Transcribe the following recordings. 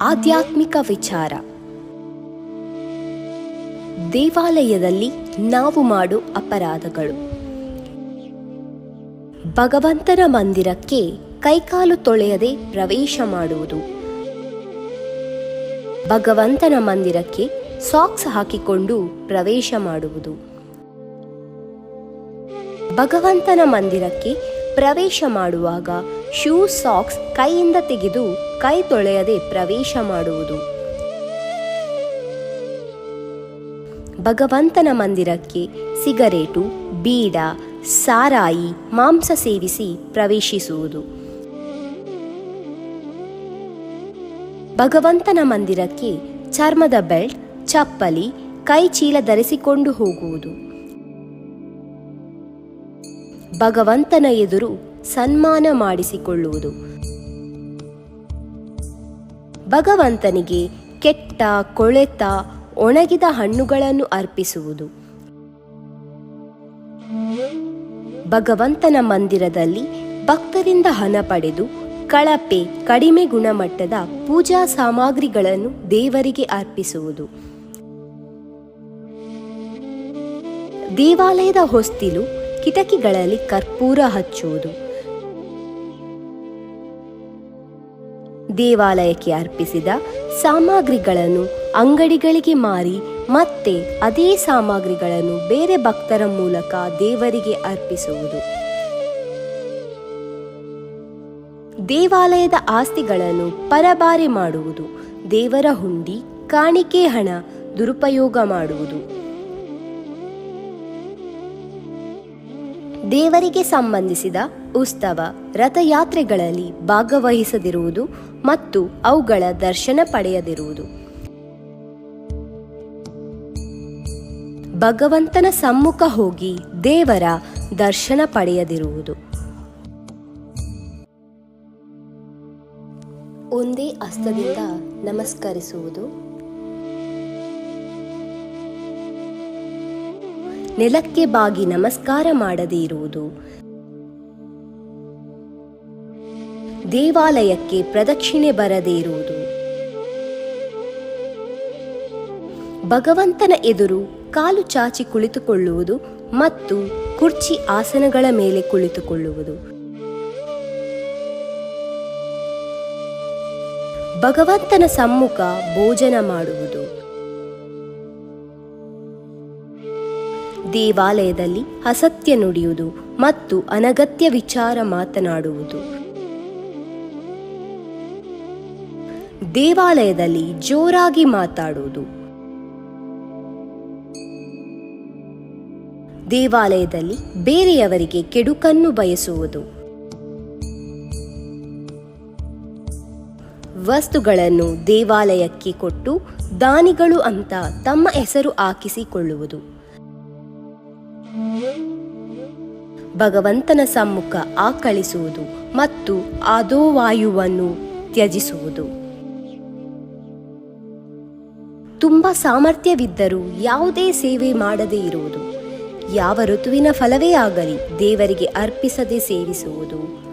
ಆಧ್ಯಾತ್ಮಿಕ ವಿಚಾರ. ದೇವಾಲಯದಲ್ಲಿ ನಾವು ಮಾಡೋ ಅಪರಾಧಗಳು. ಭಗವಂತನ ಮಂದಿರಕ್ಕೆ ಕೈಕಾಲು ತೊಳೆಯದೆ ಪ್ರವೇಶ ಮಾಡುವುದು. ಭಗವಂತನ ಮಂದಿರಕ್ಕೆ ಸಾಕ್ಸ್ ಹಾಕಿಕೊಂಡು ಪ್ರವೇಶ ಮಾಡುವುದು. ಭಗವಂತನ ಮಂದಿರಕ್ಕೆ ಪ್ರವೇಶ ಮಾಡುವಾಗ ಶೂ ಸಾಕ್ಸ್ ಕೈಯಿಂದ ತೆಗೆದು ಕೈ ತೊಳೆಯದೆ ಪ್ರವೇಶ ಮಾಡುವುದು. ಭಗವಂತನ ಮಂದಿರಕ್ಕೆ ಸಿಗರೇಟು, ಬೀಡ, ಸಾರಾಯಿ, ಮಾಂಸ ಸೇವಿಸಿ ಪ್ರವೇಶಿಸುವುದು. ಭಗವಂತನ ಮಂದಿರಕ್ಕೆ ಚರ್ಮದ ಬೆಲ್ಟ್, ಚಪ್ಪಲಿ, ಕೈ ಚೀಲ ಧರಿಸಿಕೊಂಡು ಹೋಗುವುದು. ಭಗವಂತನ ಎದುರು ಸನ್ಮಾನ ಮಾಡಿಸಿಕೊಳ್ಳುವುದು. ಭಗವಂತನಿಗೆ ಕೆಟ್ಟ, ಕೊಳೆತ, ಒಣಗಿದ ಹಣ್ಣುಗಳನ್ನು ಅರ್ಪಿಸುವುದು. ಭಗವಂತನ ಮಂದಿರದಲ್ಲಿ ಭಕ್ತರಿಂದ ಹಣ ಪಡೆದು ಕಳಪೆ, ಕಡಿಮೆ ಗುಣಮಟ್ಟದ ಪೂಜಾ ಸಾಮಗ್ರಿಗಳನ್ನು ದೇವರಿಗೆ ಅರ್ಪಿಸುವುದು. ದೇವಾಲಯದ ಹೊಸ್ತಿಲು ಕಿಟಕಿಗಳಲ್ಲಿ ಕರ್ಪೂರ ಹಚ್ಚುವುದು. ದೇವಾಲಯಕ್ಕೆ ಅರ್ಪಿಸಿದ ಸಾಮಗ್ರಿಗಳನ್ನು ಅಂಗಡಿಗಳಿಗೆ ಮಾರಿ ಮತ್ತೆ ಅದೇ ಸಾಮಗ್ರಿಗಳನ್ನು ಬೇರೆ ಭಕ್ತರ ಮೂಲಕ ದೇವರಿಗೆ ಅರ್ಪಿಸುವುದು. ದೇವಾಲಯದ ಆಸ್ತಿಗಳನ್ನು ಪರಬಾರಿ ಮಾಡುವುದು, ದೇವರ ಹುಂಡಿ, ಕಾಣಿಕೆ ಹಣ, ದುರುಪಯೋಗ ಮಾಡುವುದು. ದೇವರಿಗೆ ಸಂಬಂಧಿಸಿದ ಉತ್ಸವ ರಥಯಾತ್ರೆಗಳಲ್ಲಿ ಭಾಗವಹಿಸದಿರುವುದು ಮತ್ತು ಅವುಗಳ ದರ್ಶನ ಪಡೆಯದಿರುವುದು. ಭಗವಂತನ ಸಮ್ಮುಖ ಹೋಗಿ ದೇವರ ದರ್ಶನ ಪಡೆಯದಿರುವುದು. ಒಂದೇ ಹಸ್ತದಿಂದ ನಮಸ್ಕರಿಸುವುದು. ನೆಲಕ್ಕೆ ಬಾಗಿ ನಮಸ್ಕಾರ ಮಾಡದೇ ಇರುವುದು. ದೇವಾಲಯಕ್ಕೆ ಪ್ರದಕ್ಷಿಣೆ ಬರದೇ ಇರುವುದು. ಭಗವಂತನ ಎದುರು ಕಾಲು ಚಾಚಿ ಕುಳಿತುಕೊಳ್ಳುವುದು ಮತ್ತು ಕುರ್ಚಿ ಆಸನಗಳ ಮೇಲೆ ಕುಳಿತುಕೊಳ್ಳುವುದು. ಭಗವಂತನ ಸಮ್ಮುಖ ಭೋಜನ ಮಾಡುವುದು. ದೇವಾಲಯದಲ್ಲಿ ಅಸತ್ಯ ನುಡಿಯುವುದು ಮತ್ತು ಅನಗತ್ಯ ವಿಚಾರ ಮಾತನಾಡುವುದು. ದೇವಾಲಯದಲ್ಲಿ ಜೋರಾಗಿ ಮಾತಾಡುವುದು. ದೇವಾಲಯದಲ್ಲಿ ಬೇರೆಯವರಿಗೆ ಕೆಡುಕನ್ನು ಬಯಸುವುದು. ವಸ್ತುಗಳನ್ನು ದೇವಾಲಯಕ್ಕೆ ಕೊಟ್ಟು ದಾನಿಗಳು ಅಂತ ತಮ್ಮ ಹೆಸರು ಹಾಕಿಸಿಕೊಳ್ಳುವುದು. ಭಗವಂತನ ಸಮ್ಮುಖ ಆಕಳಿಸುವುದು ಮತ್ತು ಆದೋವಾಯುವನ್ನು ತ್ಯಜಿಸುವುದು. ತುಂಬ ಸಾಮರ್ಥ್ಯವಿದ್ದರೂ ಯಾವುದೇ ಸೇವೆ ಮಾಡದೇ ಇರುವುದು. ಯಾವ ಋತುವಿನ ಫಲವೇ ಆಗಲಿ ದೇವರಿಗೆ ಅರ್ಪಿಸದೆ ಸೇವಿಸುವುದು.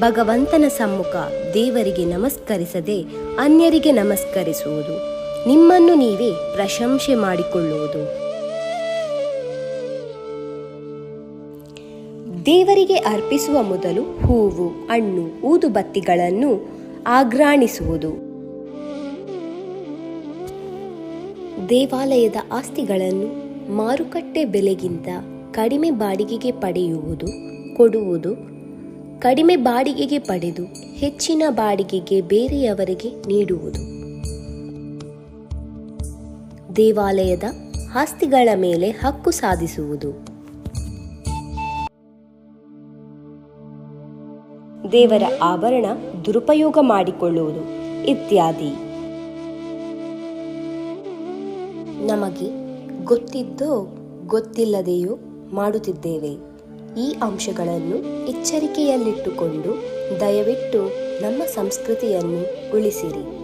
ಭಗವಂತನ ಸಮ್ಮುಖ ದೇವರಿಗೆ ನಮಸ್ಕರಿಸದೆ ಅನ್ಯರಿಗೆ ನಮಸ್ಕರಿಸುವುದು. ನಿಮ್ಮನ್ನು ನೀವೇ ಪ್ರಶಂಸೆ ಮಾಡಿಕೊಳ್ಳುವುದು. ದೇವರಿಗೆ ಅರ್ಪಿಸುವ ಮೊದಲು ಹೂವು, ಹಣ್ಣು, ಊದುಬತ್ತಿಗಳನ್ನು ಆಘ್ರಾಣಿಸುವುದು. ದೇವಾಲಯದ ಆಸ್ತಿಗಳನ್ನು ಮಾರುಕಟ್ಟೆ ಬೆಲೆಗಿಂತ ಕಡಿಮೆ ಬಾಡಿಗೆಗೆ ಪಡೆಯುವುದು, ಕೊಡುವುದು, ಕಡಿಮೆ ಬಾಡಿಗೆಗೆ ಪಡೆದು ಹೆಚ್ಚಿನ ಬಾಡಿಗೆಗೆ ಬೇರೆಯವರಿಗೆ ನೀಡುವುದು. ದೇವಾಲಯದ ಆಸ್ತಿಗಳ ಮೇಲೆ ಹಕ್ಕು ಸಾಧಿಸುವುದು. ದೇವರ ಆಭರಣ ದುರುಪಯೋಗ ಮಾಡಿಕೊಳ್ಳುವುದು ಇತ್ಯಾದಿ. ನಮಗೆ ಗೊತ್ತಿದ್ದೋ ಗೊತ್ತಿಲ್ಲದೆಯೋ ಮಾಡುತ್ತಿದ್ದೇವೆ. ಈ ಅಂಶಗಳನ್ನು ಎಚ್ಚರಿಕೆಯಲ್ಲಿಟ್ಟುಕೊಂಡು ದಯವಿಟ್ಟು ನಮ್ಮ ಸಂಸ್ಕೃತಿಯನ್ನು ಉಳಿಸಿರಿ.